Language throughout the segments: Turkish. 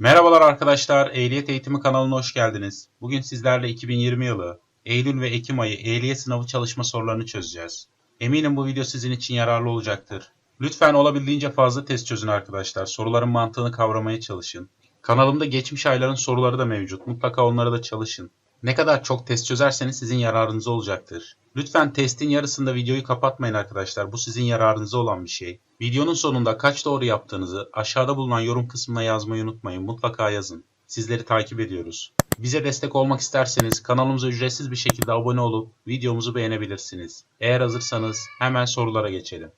Merhabalar arkadaşlar, Ehliyet Eğitimi kanalına hoş geldiniz. Bugün sizlerle 2020 yılı Eylül ve Ekim ayı ehliyet sınavı çalışma sorularını çözeceğiz. Eminim bu video sizin için yararlı olacaktır. Lütfen olabildiğince fazla test çözün arkadaşlar. Soruların mantığını kavramaya çalışın. Kanalımda geçmiş ayların soruları da mevcut. Mutlaka onlara da çalışın. Ne kadar çok test çözerseniz sizin yararınıza olacaktır. Lütfen testin yarısında videoyu kapatmayın arkadaşlar. Bu sizin yararınıza olan bir şey. Videonun sonunda kaç doğru yaptığınızı aşağıda bulunan yorum kısmına yazmayı unutmayın. Mutlaka yazın. Sizleri takip ediyoruz. Bize destek olmak isterseniz kanalımıza ücretsiz bir şekilde abone olup videomuzu beğenebilirsiniz. Eğer hazırsanız hemen sorulara geçelim.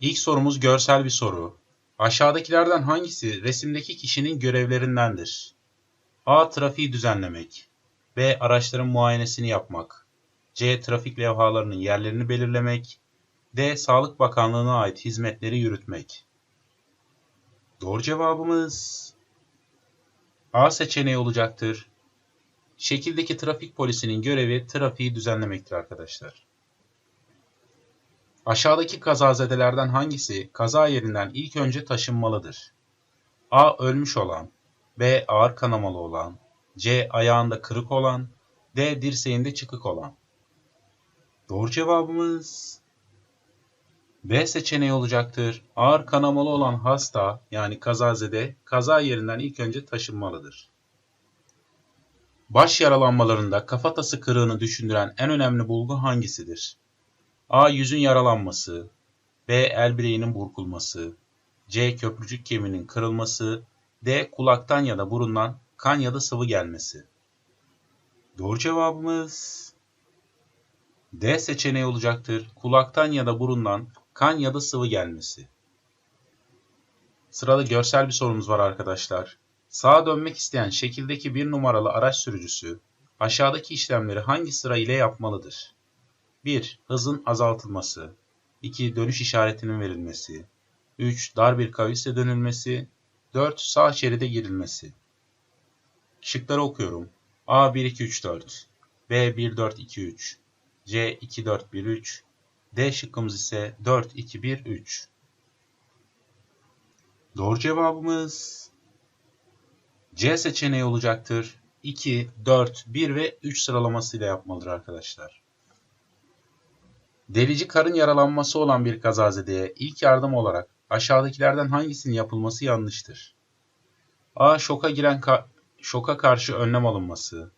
İlk sorumuz görsel bir soru. Aşağıdakilerden hangisi resimdeki kişinin görevlerindendir? A. Trafiği düzenlemek. B. Araçların muayenesini yapmak. C. Trafik levhalarının yerlerini belirlemek. D. Sağlık Bakanlığı'na ait hizmetleri yürütmek. Doğru cevabımız A seçeneği olacaktır. Şekildeki trafik polisinin görevi trafiği düzenlemektir arkadaşlar. Aşağıdaki kazazedelerden hangisi kaza yerinden ilk önce taşınmalıdır? A. Ölmüş olan B. Ağır kanamalı olan C. Ayağında kırık olan D. Dirseğinde çıkık olan Doğru cevabımız B seçeneği olacaktır. Ağır kanamalı olan hasta yani kazazede kaza yerinden ilk önce taşınmalıdır. Baş yaralanmalarında kafatası kırığını düşündüren en önemli bulgu hangisidir? A. Yüzün yaralanması B. El bileğinin burkulması C. Köprücük kemiğinin kırılması D. Kulaktan ya da burundan kan ya da sıvı gelmesi. Doğru cevabımız D seçeneği olacaktır. Kulaktan ya da burundan kan ya da sıvı gelmesi. Sırada görsel bir sorumuz var arkadaşlar. Sağa dönmek isteyen şekildeki bir numaralı araç sürücüsü aşağıdaki işlemleri hangi sıra ile yapmalıdır? 1. Hızın azaltılması 2. Dönüş işaretinin verilmesi 3. Dar bir kavisle dönülmesi 4. Sağ şeride girilmesi Şıkları okuyorum. A 1 2 3 4 B 1 4 2 3 C 2 4 1 3 D şıkkımız ise 4 2 1 3 Doğru cevabımız C seçeneği olacaktır. 2, 4, 1 ve 3 sıralamasıyla yapmalıdır arkadaşlar. Delici karın yaralanması olan bir kazazedeye ilk yardım olarak aşağıdakilerden hangisinin yapılması yanlıştır? A. Şoka giren ka- şoka karşı önlem alınması.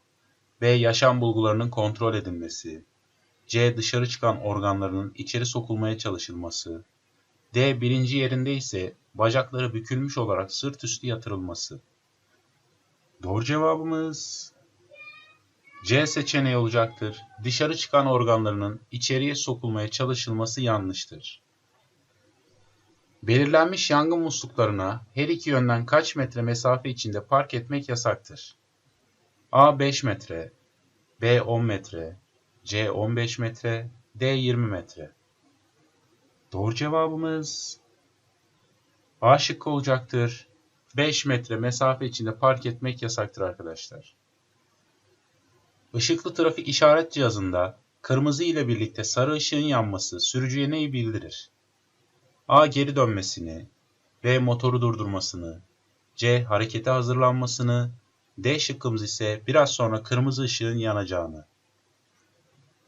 B. Yaşam bulgularının kontrol edilmesi. C. Dışarı çıkan organlarının içeri sokulmaya çalışılması. D. Birinci yerinde ise bacakları bükülmüş olarak sırt üstü yatırılması. Doğru cevabımız C seçeneği olacaktır. Dışarı çıkan organlarının içeriye sokulmaya çalışılması yanlıştır. Belirlenmiş yangın musluklarına her iki yönden kaç metre mesafe içinde park etmek yasaktır? A 5 metre, B 10 metre, C 15 metre, D 20 metre. Doğru cevabımız A şıkkı olacaktır. 5 metre mesafe içinde park etmek yasaktır arkadaşlar. Işıklı trafik işaret cihazında kırmızı ile birlikte sarı ışığın yanması sürücüye neyi bildirir? A. Geri dönmesini, B. Motoru durdurmasını, C. Harekete hazırlanmasını, D şıkkımız ise biraz sonra kırmızı ışığın yanacağını.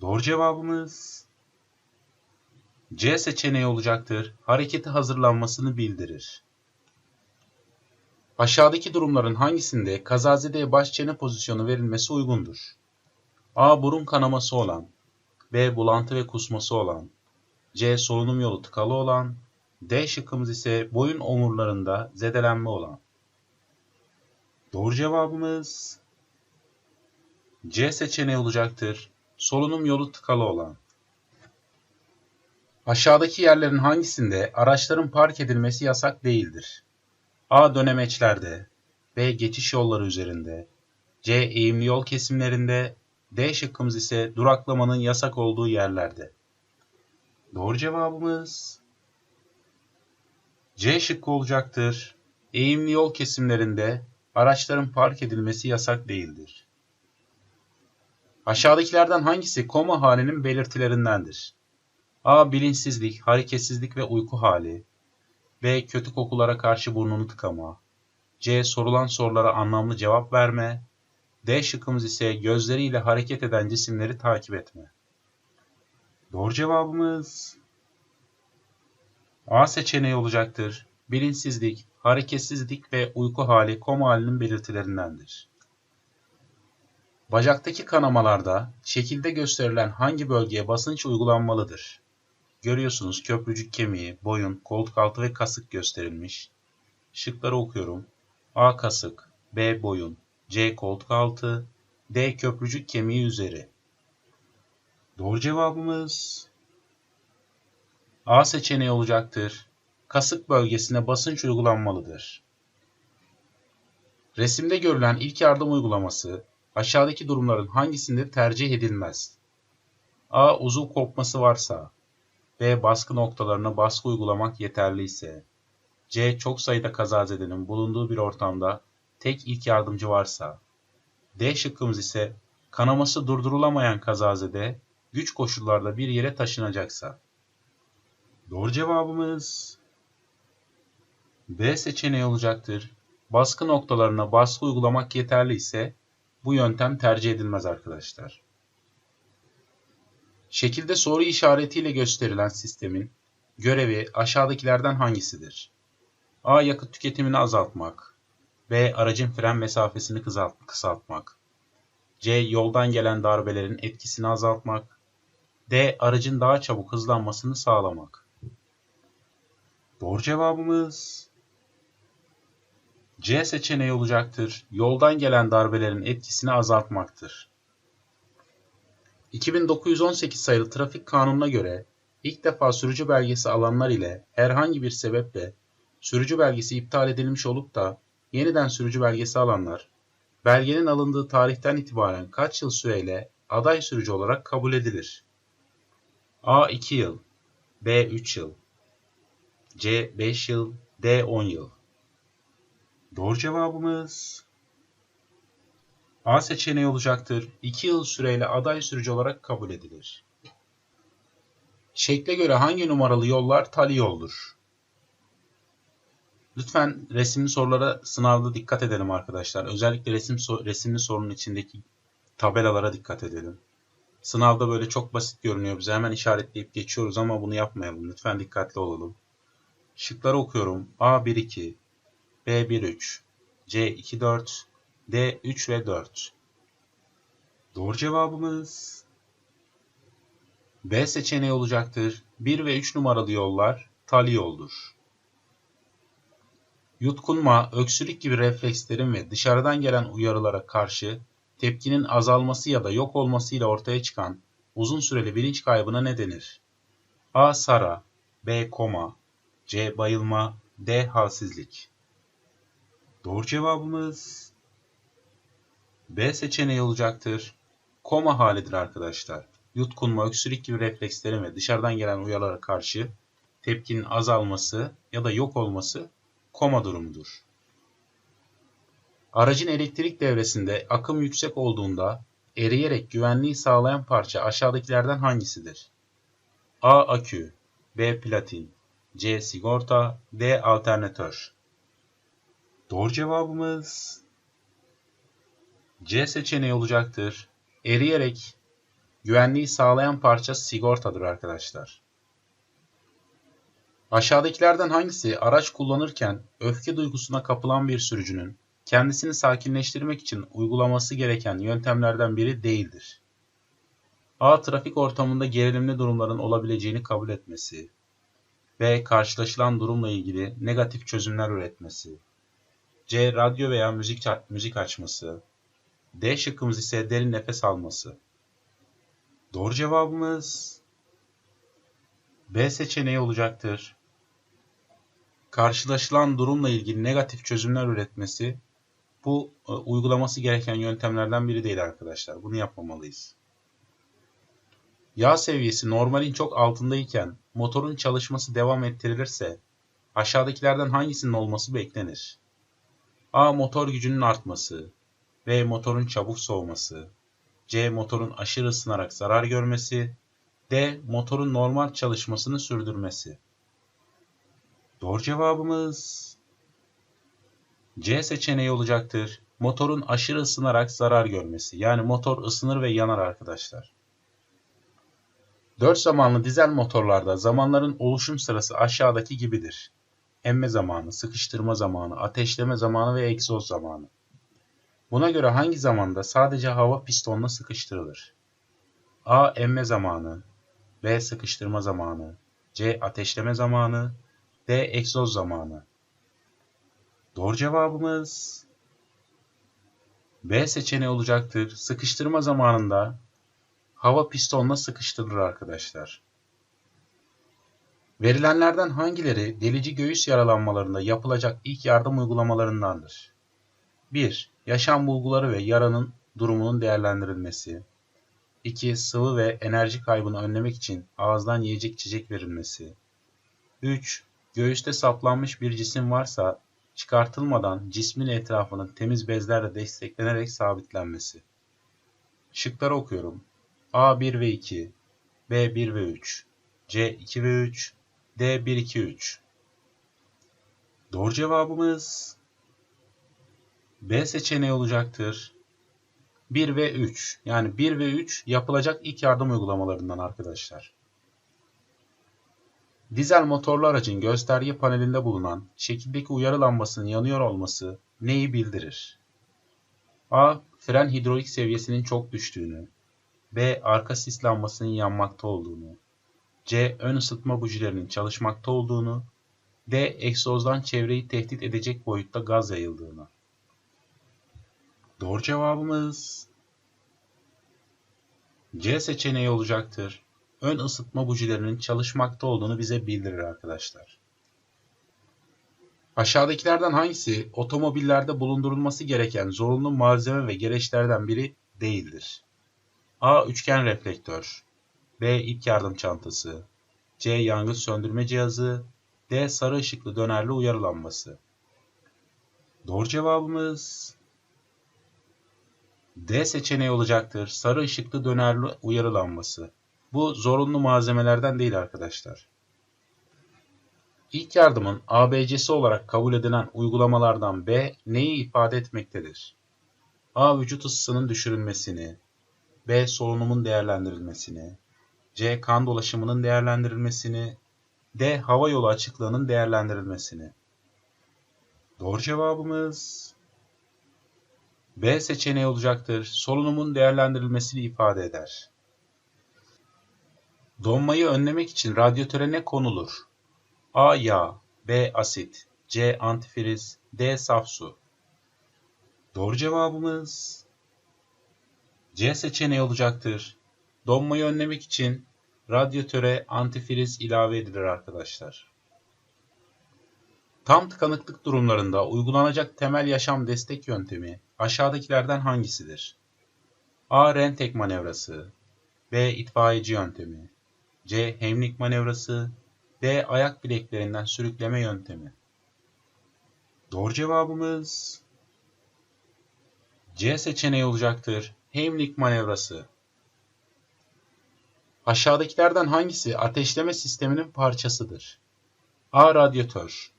Doğru cevabımız C seçeneği olacaktır. Harekete hazırlanmasını bildirir. Aşağıdaki durumların hangisinde kazazedeye baş çene pozisyonu verilmesi uygundur? A. Burun kanaması olan B. Bulantı ve kusması olan C. Solunum yolu tıkalı olan D şıkkımız ise boyun omurlarında zedelenme olan. Doğru cevabımız C seçeneği olacaktır. Solunum yolu tıkalı olan. Aşağıdaki yerlerin hangisinde araçların park edilmesi yasak değildir? A. Dönemeçlerde B. Geçiş yolları üzerinde C. Eğimli yol kesimlerinde D şıkkımız ise duraklamanın yasak olduğu yerlerde. Doğru cevabımız C şıkkı olacaktır. Eğimli yol kesimlerinde araçların park edilmesi yasak değildir. Aşağıdakilerden hangisi koma halinin belirtilerindendir? A. Bilinçsizlik, hareketsizlik ve uyku hali. B. Kötü kokulara karşı burnunu tıkama. C. Sorulan sorulara anlamlı cevap verme. D şıkkımız ise gözleriyle hareket eden cisimleri takip etme. Doğru cevabımız A seçeneği olacaktır. Bilinçsizlik, hareketsizlik ve uyku hali koma halinin belirtilerindendir. Bacaktaki kanamalarda şekilde gösterilen hangi bölgeye basınç uygulanmalıdır? Görüyorsunuz köprücük kemiği, boyun, koltuk altı ve kasık gösterilmiş. Şıkları okuyorum. A kasık, B boyun, C koltuk altı, D köprücük kemiği üzeri. Doğru cevabımız A seçeneği olacaktır. Kasık bölgesine basınç uygulanmalıdır. Resimde görülen ilk yardım uygulaması aşağıdaki durumların hangisinde tercih edilmez? A. Uzuv kopması varsa B. Baskı noktalarına baskı uygulamak yeterli ise C. Çok sayıda kazazedenin bulunduğu bir ortamda tek ilk yardımcı varsa D şıkkımız ise kanaması durdurulamayan kazazede güç koşullarda bir yere taşınacaksa. Doğru cevabımız B seçeneği olacaktır. Baskı noktalarına baskı uygulamak yeterli ise bu yöntem tercih edilmez arkadaşlar. Şekilde soru işaretiyle gösterilen sistemin görevi aşağıdakilerden hangisidir? A. Yakıt tüketimini azaltmak. B. Aracın fren mesafesini kısaltmak. C. Yoldan gelen darbelerin etkisini azaltmak. D. Aracın daha çabuk hızlanmasını sağlamak. Doğru cevabımız C seçeneği olacaktır. Yoldan gelen darbelerin etkisini azaltmaktır. 2918 sayılı trafik kanununa göre ilk defa sürücü belgesi alanlar ile herhangi bir sebeple sürücü belgesi iptal edilmiş olup da yeniden sürücü belgesi alanlar, belgenin alındığı tarihten itibaren kaç yıl süreyle aday sürücü olarak kabul edilir? A 2 yıl, B 3 yıl, C 5 yıl, D 10 yıl. Doğru cevabımız A seçeneği olacaktır. 2 yıl süreyle aday sürücü olarak kabul edilir. Şekle göre hangi numaralı yollar tali yoldur? Lütfen resimli sorulara sınavda dikkat edelim arkadaşlar. Özellikle resim resimli sorunun içindeki tabelalara dikkat edelim. Sınavda böyle çok basit görünüyor bize. Hemen işaretleyip geçiyoruz ama bunu yapmayalım. Lütfen dikkatli olalım. Şıkları okuyorum. A 1 2, B 1 3, C 2 4, D 3 ve 4. Doğru cevabımız B seçeneği olacaktır. 1 ve 3 numaralı yollar tali yoldur. Yutkunma, öksürük gibi reflekslerin ve dışarıdan gelen uyarılara karşı tepkinin azalması ya da yok olmasıyla ortaya çıkan uzun süreli bilinç kaybına ne denir? A. Sara B. Koma C. Bayılma D. Halsizlik Doğru cevabımız B seçeneği olacaktır. Koma halidir arkadaşlar. Yutkunma, öksürük gibi reflekslerin ve dışarıdan gelen uyarılara karşı tepkinin azalması ya da yok olması koma durumudur. Aracın elektrik devresinde akım yüksek olduğunda eriyerek güvenliği sağlayan parça aşağıdakilerden hangisidir? A. Akü B. Platin C. Sigorta D. Alternatör Doğru cevabımız C seçeneği olacaktır. Eriyerek güvenliği sağlayan parça sigortadır arkadaşlar. Aşağıdakilerden hangisi araç kullanırken öfke duygusuna kapılan bir sürücünün kendisini sakinleştirmek için uygulaması gereken yöntemlerden biri değildir? A. Trafik ortamında gerilimli durumların olabileceğini kabul etmesi. B. Karşılaşılan durumla ilgili negatif çözümler üretmesi. C. Radyo veya müzik, müzik açması. D şıkkımız ise derin nefes alması. Doğru cevabımız B seçeneği olacaktır. Karşılaşılan durumla ilgili negatif çözümler üretmesi bu e, uygulaması gereken yöntemlerden biri değil arkadaşlar. Bunu yapmamalıyız. Yağ seviyesi normalin çok altındayken motorun çalışması devam ettirilirse aşağıdakilerden hangisinin olması beklenir? A. Motor gücünün artması. B. Motorun çabuk soğuması. C. Motorun aşırı ısınarak zarar görmesi. D. Motorun normal çalışmasını sürdürmesi. Doğru cevabımız C seçeneği olacaktır. Motorun aşırı ısınarak zarar görmesi. Yani motor ısınır ve yanar arkadaşlar. 4 zamanlı dizel motorlarda zamanların oluşum sırası aşağıdaki gibidir. Emme zamanı, sıkıştırma zamanı, ateşleme zamanı ve egzoz zamanı. Buna göre hangi zamanda sadece hava pistonla sıkıştırılır? A. Emme zamanı B. Sıkıştırma zamanı C. Ateşleme zamanı D. Egzoz zamanı Doğru cevabımız B seçeneği olacaktır. Sıkıştırma zamanında hava pistonla sıkıştırılır arkadaşlar. Verilenlerden hangileri delici göğüs yaralanmalarında yapılacak ilk yardım uygulamalarındandır? 1. Yaşam bulguları ve yaranın durumunun değerlendirilmesi. 2. Sıvı ve enerji kaybını önlemek için ağızdan yiyecek içecek verilmesi. 3. Göğüste saplanmış bir cisim varsa çıkartılmadan cismin etrafının temiz bezlerle desteklenerek sabitlenmesi. Şıkları okuyorum. A 1 ve 2, B 1 ve 3, C 2 ve 3, D 1 2 3. Doğru cevabımız B seçeneği olacaktır. 1 ve 3 yani 1 ve 3 yapılacak ilk yardım uygulamalarından arkadaşlar. Dizel motorlu aracın gösterge panelinde bulunan şekildeki uyarı lambasının yanıyor olması neyi bildirir? A. Fren hidrolik seviyesinin çok düştüğünü. B. Arka sis lambasının yanmakta olduğunu. C. Ön ısıtma bujilerinin çalışmakta olduğunu. D. Egzozdan çevreyi tehdit edecek boyutta gaz yayıldığını. Doğru cevabımız C seçeneği olacaktır. Ön ısıtma bujilerinin çalışmakta olduğunu bize bildirir arkadaşlar. Aşağıdakilerden hangisi otomobillerde bulundurulması gereken zorunlu malzeme ve gereçlerden biri değildir? A. Üçgen reflektör B. İlk yardım çantası C. Yangın söndürme cihazı D. Sarı ışıklı dönerli uyarı lambası Doğru cevabımız D seçeneği olacaktır. Sarı ışıklı dönerli uyarı lambası. Bu zorunlu malzemelerden değil arkadaşlar. İlk yardımın ABC'si olarak kabul edilen uygulamalardan B neyi ifade etmektedir? A. Vücut ısısının düşürülmesini, B. Solunumun değerlendirilmesini, C. Kan dolaşımının değerlendirilmesini, D. Hava yolu açıklığının değerlendirilmesini. Doğru cevabımız B seçeneği olacaktır. Solunumun değerlendirilmesini ifade eder. Donmayı önlemek için radyatöre ne konulur? A. Yağ B. Asit C. Antifriz D. Saf su Doğru cevabımız C seçeneği olacaktır. Donmayı önlemek için radyatöre antifriz ilave edilir arkadaşlar. Tam tıkanıklık durumlarında uygulanacak temel yaşam destek yöntemi aşağıdakilerden hangisidir? A. Rentek manevrası B. itfaiyeci yöntemi C. Hemlik manevrası D. Ayak bileklerinden sürükleme yöntemi Doğru cevabımız C seçeneği olacaktır. Hemlik manevrası. Aşağıdakilerden hangisi ateşleme sisteminin parçasıdır? A. Radyatör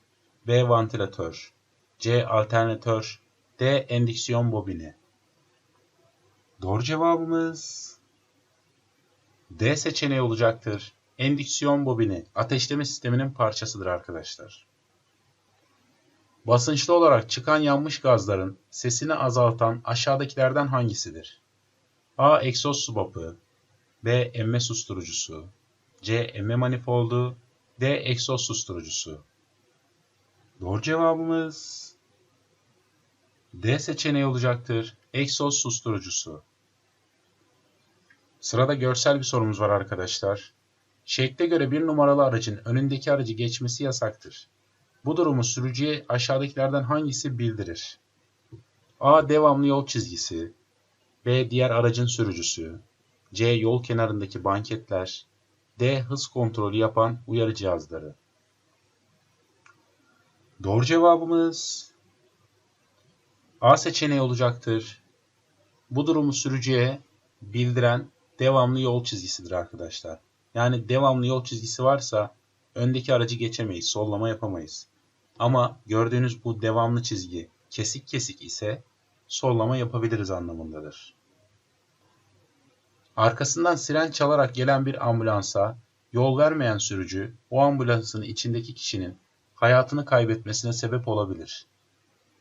B. Vantilatör C. Alternatör D. Endüksiyon bobini Doğru cevabımız D seçeneği olacaktır. Endüksiyon bobini ateşleme sisteminin parçasıdır arkadaşlar. Basınçlı olarak çıkan yanmış gazların sesini azaltan aşağıdakilerden hangisidir? A. Egzoz subapı B. Emme susturucusu C. Emme manifoldu D. Egzoz susturucusu Doğru cevabımız D seçeneği olacaktır. Egzoz susturucusu. Sırada görsel bir sorumuz var arkadaşlar. Şekle göre bir numaralı aracın önündeki aracı geçmesi yasaktır. Bu durumu sürücüye aşağıdakilerden hangisi bildirir? A. Devamlı yol çizgisi B. Diğer aracın sürücüsü C. Yol kenarındaki banketler D. Hız kontrolü yapan uyarı cihazları Doğru cevabımız A seçeneği olacaktır. Bu durumu sürücüye bildiren devamlı yol çizgisidir arkadaşlar. yani devamlı yol çizgisi varsa öndeki aracı geçemeyiz, sollama yapamayız. Ama gördüğünüz bu devamlı çizgi kesik kesik ise sollama yapabiliriz anlamındadır. Arkasından siren çalarak gelen bir ambulansa yol vermeyen sürücü o ambulansın içindeki kişinin hayatını kaybetmesine sebep olabilir.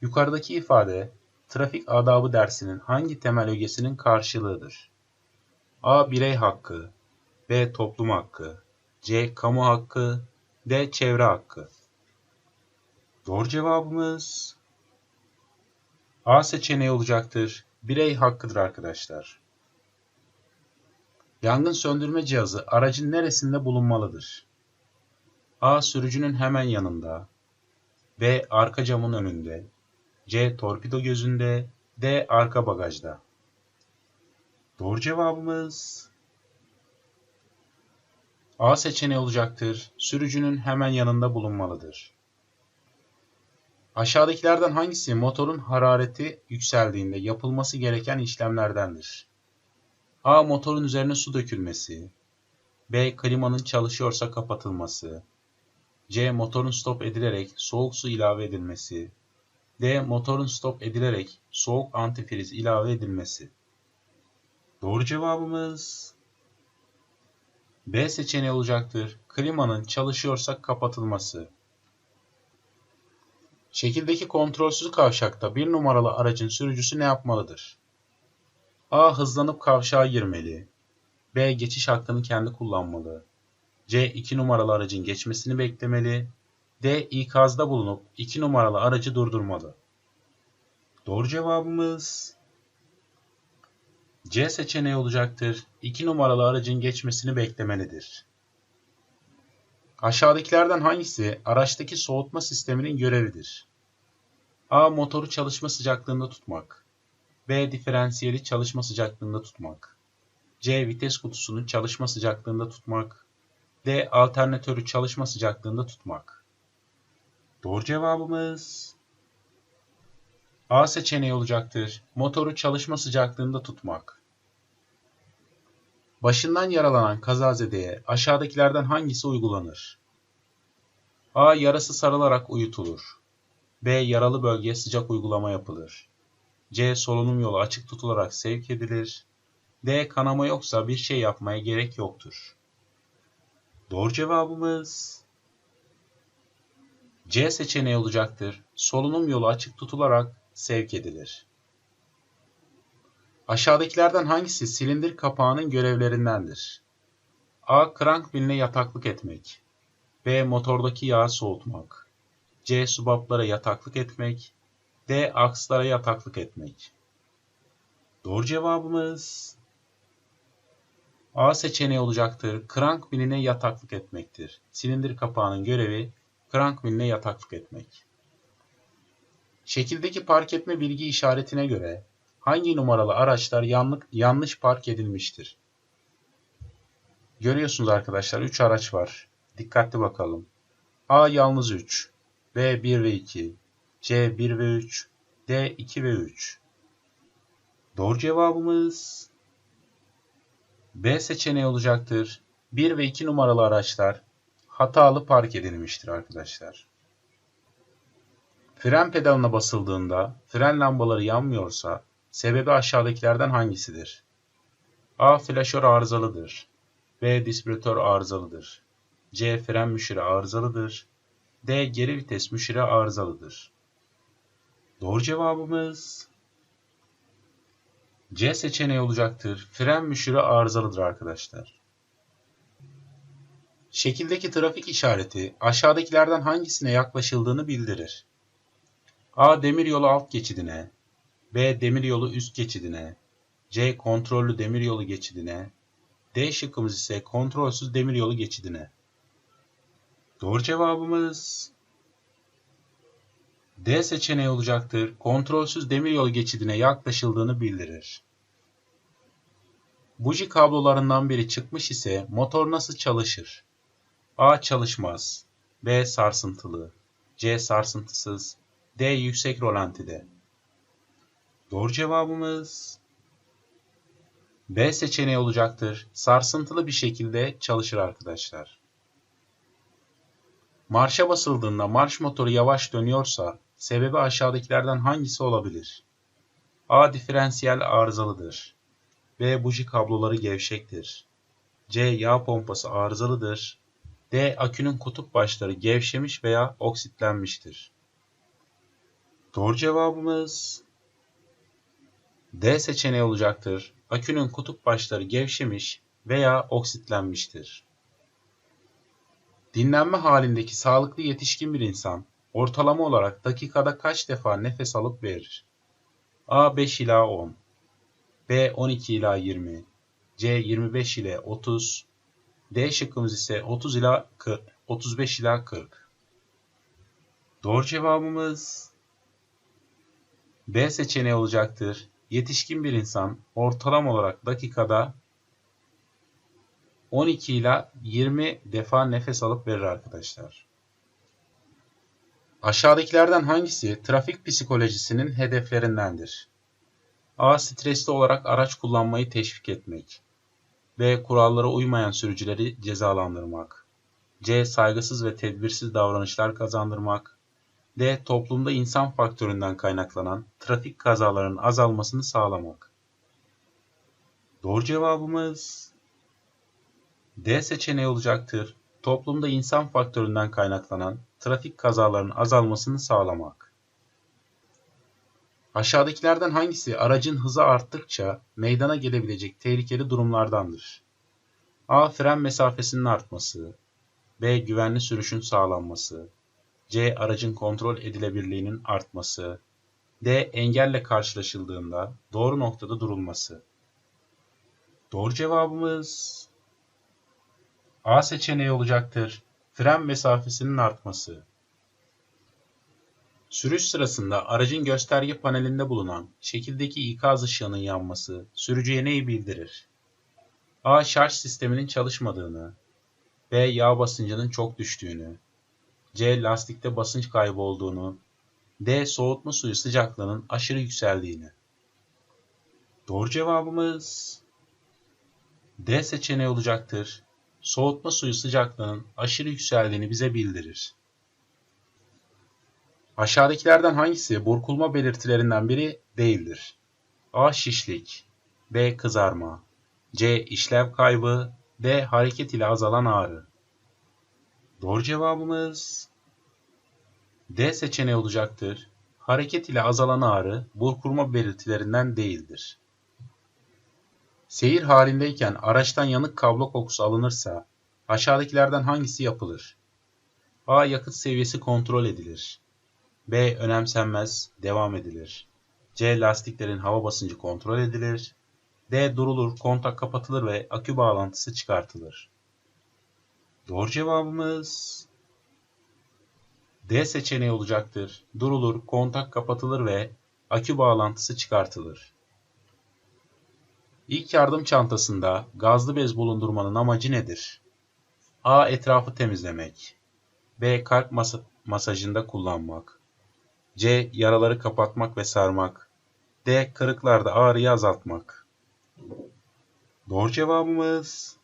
Yukarıdaki ifade trafik adabı dersinin hangi temel ögesinin karşılığıdır? A. Birey hakkı B. Toplum hakkı C. Kamu hakkı D. Çevre hakkı Doğru cevabımız A seçeneği olacaktır. Birey hakkıdır arkadaşlar. Yangın söndürme cihazı aracın neresinde bulunmalıdır? A. Sürücünün hemen yanında. B. Arka camın önünde. C. Torpido gözünde. D. Arka bagajda. Doğru cevabımız A seçeneği olacaktır. Sürücünün hemen yanında bulunmalıdır. Aşağıdakilerden hangisi motorun harareti yükseldiğinde yapılması gereken işlemlerdendir? A. Motorun üzerine su dökülmesi. B. Klimanın çalışıyorsa kapatılması. C. Motorun stop edilerek soğuk su ilave edilmesi. D. Motorun stop edilerek soğuk antifriz ilave edilmesi. Doğru cevabımız B seçeneği olacaktır. Klimanın çalışıyorsa kapatılması. Şekildeki kontrolsüz kavşakta bir numaralı aracın sürücüsü ne yapmalıdır? A. Hızlanıp kavşağa girmeli. B. Geçiş hakkını kendi kullanmalı. C. 2 numaralı aracın geçmesini beklemeli. D. İkazda bulunup 2 numaralı aracı durdurmalı. Doğru cevabımız C seçeneği olacaktır. 2 numaralı aracın geçmesini beklemelidir. Aşağıdakilerden hangisi araçtaki soğutma sisteminin görevidir? A. Motoru çalışma sıcaklığında tutmak. B. Diferansiyeli çalışma sıcaklığında tutmak. C. Vites kutusunu çalışma sıcaklığında tutmak. D. Alternatörü çalışma sıcaklığında tutmak. Doğru cevabımız A seçeneği olacaktır. Motoru çalışma sıcaklığında tutmak. Başından yaralanan kazazedeye aşağıdakilerden hangisi uygulanır? A. Yarası sarılarak uyutulur. B. Yaralı bölgeye sıcak uygulama yapılır. C. Solunum yolu açık tutularak sevk edilir. D. Kanama yoksa bir şey yapmaya gerek yoktur. Doğru cevabımız C seçeneği olacaktır. Solunum yolu açık tutularak sevk edilir. Aşağıdakilerden hangisi silindir kapağının görevlerindendir? A. Krank biline yataklık etmek. B. Motordaki yağı soğutmak. C. Subaplara yataklık etmek. D. Akslara yataklık etmek. Doğru cevabımız A seçeneği olacaktır. Krank biline yataklık etmektir. Silindir kapağının görevi krank biline yataklık etmek. Şekildeki park etme bilgi işaretine göre hangi numaralı araçlar yanlık, yanlış park edilmiştir? Görüyorsunuz arkadaşlar 3 araç var. Dikkatli bakalım. A yalnız 3, B 1 ve 2, C 1 ve 3, D 2 ve 3. Doğru cevabımız B seçeneği olacaktır. 1 ve 2 numaralı araçlar hatalı park edilmiştir arkadaşlar. Fren pedalına basıldığında fren lambaları yanmıyorsa sebebi aşağıdakilerden hangisidir? A. Flaşör arızalıdır. B. Distribütör arızalıdır. C. Fren müşiri arızalıdır. D. Geri vites müşiri arızalıdır. Doğru cevabımız C seçeneği olacaktır. Fren müşiri arızalıdır arkadaşlar. Şekildeki trafik işareti aşağıdakilerden hangisine yaklaşıldığını bildirir. A. Demiryolu alt geçidine. B. Demiryolu üst geçidine. C. Kontrollü demiryolu geçidine. D şıkkımız ise kontrolsüz demiryolu geçidine. Doğru cevabımız D seçeneği olacaktır. Kontrolsüz demiryolu geçidine yaklaşıldığını bildirir. Buji kablolarından biri çıkmış ise motor nasıl çalışır? A. Çalışmaz. B. Sarsıntılı. C. Sarsıntısız. D. Yüksek rolantide. Doğru cevabımız B seçeneği olacaktır. Sarsıntılı bir şekilde çalışır arkadaşlar. Marşa basıldığında marş motoru yavaş dönüyorsa sebebi aşağıdakilerden hangisi olabilir? A. Diferansiyel arızalıdır. B. Buji kabloları gevşektir. C. Yağ pompası arızalıdır. D. Akünün kutup başları gevşemiş veya oksitlenmiştir. Doğru cevabımız D seçeneği olacaktır. Akünün kutup başları gevşemiş veya oksitlenmiştir. Dinlenme halindeki sağlıklı yetişkin bir insan ortalama olarak dakikada kaç defa nefes alıp verir? A 5 ila 10, B 12 ila 20, C 25 ile 30, D şıkkımız ise 30 ila 40, 35 ila 40. Doğru cevabımız B seçeneği olacaktır. Yetişkin bir insan ortalama olarak dakikada 12 ila 20 defa nefes alıp verir arkadaşlar. Aşağıdakilerden hangisi trafik psikolojisinin hedeflerindendir? A. Stresli olarak araç kullanmayı teşvik etmek. B. Kurallara uymayan sürücüleri cezalandırmak. C. Saygısız ve tedbirsiz davranışlar kazandırmak. D. Toplumda insan faktöründen kaynaklanan trafik kazalarının azalmasını sağlamak. Doğru cevabımız D seçeneği olacaktır. Toplumda insan faktöründen kaynaklanan trafik kazalarının azalmasını sağlamak. Aşağıdakilerden hangisi aracın hızı arttıkça meydana gelebilecek tehlikeli durumlardandır? A. Fren mesafesinin artması. B. Güvenli sürüşün sağlanması. C. Aracın kontrol edilebilirliğinin artması. D. Engelle karşılaşıldığında doğru noktada durulması. Doğru cevabımız A seçeneği olacaktır. Fren mesafesinin artması. Sürüş sırasında aracın gösterge panelinde bulunan şekildeki ikaz ışığının yanması sürücüye neyi bildirir? A. Şarj sisteminin çalışmadığını. B. Yağ basıncının çok düştüğünü. C. Lastikte basınç kaybı olduğunu. D. Soğutma suyu sıcaklığının aşırı yükseldiğini. Doğru cevabımız D seçeneği olacaktır. Soğutma suyu sıcaklığının aşırı yükseldiğini bize bildirir. Aşağıdakilerden hangisi burkulma belirtilerinden biri değildir? A. Şişlik B. Kızarma C. İşlev kaybı D. Hareket ile azalan ağrı Doğru cevabımız D seçeneği olacaktır. Hareket ile azalan ağrı burkulma belirtilerinden değildir. Seyir halindeyken araçtan yanık kablo kokusu alınırsa aşağıdakilerden hangisi yapılır? A. Yakıt seviyesi kontrol edilir. B. Önemsenmez, devam edilir. C. Lastiklerin hava basıncı kontrol edilir. D. Durulur, kontak kapatılır ve akü bağlantısı çıkartılır. Doğru cevabımız D seçeneği olacaktır. Durulur, kontak kapatılır ve akü bağlantısı çıkartılır. İlk yardım çantasında gazlı bez bulundurmanın amacı nedir? A. Etrafı temizlemek. B. Kalp mas masajında kullanmak. C. Yaraları kapatmak ve sarmak. D. Kırıklarda ağrıyı azaltmak. Doğru cevabımız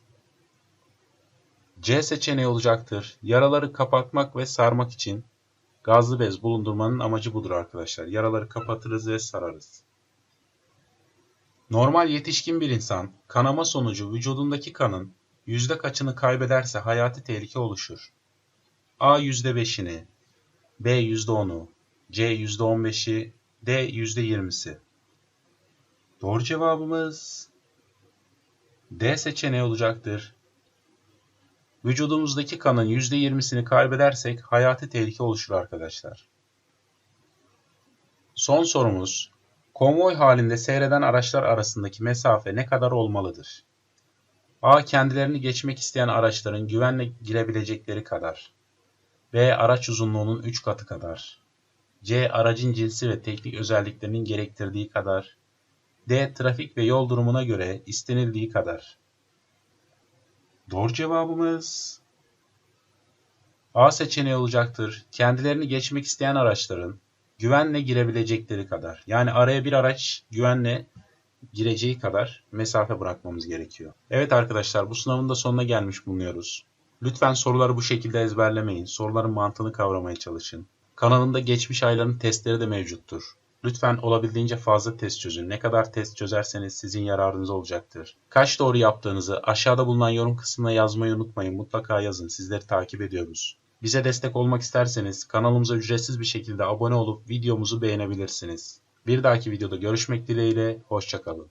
C seçeneği olacaktır. Yaraları kapatmak ve sarmak için gazlı bez bulundurmanın amacı budur arkadaşlar. Yaraları kapatırız ve sararız. Normal yetişkin bir insan kanama sonucu vücudundaki kanın yüzde kaçını kaybederse hayati tehlike oluşur. A yüzde beşini, B yüzde onu, C yüzde on beşi, D yüzde yirmisi. Doğru cevabımız D seçeneği olacaktır. Vücudumuzdaki kanın yüzde yirmisini kaybedersek hayati tehlike oluşur arkadaşlar. Son sorumuz, konvoy halinde seyreden araçlar arasındaki mesafe ne kadar olmalıdır? A. Kendilerini geçmek isteyen araçların güvenle girebilecekleri kadar. B. Araç uzunluğunun 3 katı kadar. C. Aracın cinsi ve teknik özelliklerinin gerektirdiği kadar. D. Trafik ve yol durumuna göre istenildiği kadar. Doğru cevabımız A seçeneği olacaktır. Kendilerini geçmek isteyen araçların güvenle girebilecekleri kadar. Yani araya bir araç güvenle gireceği kadar mesafe bırakmamız gerekiyor. Evet arkadaşlar bu sınavın da sonuna gelmiş bulunuyoruz. Lütfen soruları bu şekilde ezberlemeyin. Soruların mantığını kavramaya çalışın. Kanalımda geçmiş ayların testleri de mevcuttur. Lütfen olabildiğince fazla test çözün. Ne kadar test çözerseniz sizin yararınıza olacaktır. Kaç doğru yaptığınızı aşağıda bulunan yorum kısmına yazmayı unutmayın. Mutlaka yazın. Sizleri takip ediyoruz. Bize destek olmak isterseniz kanalımıza ücretsiz bir şekilde abone olup videomuzu beğenebilirsiniz. Bir dahaki videoda görüşmek dileğiyle, hoşçakalın.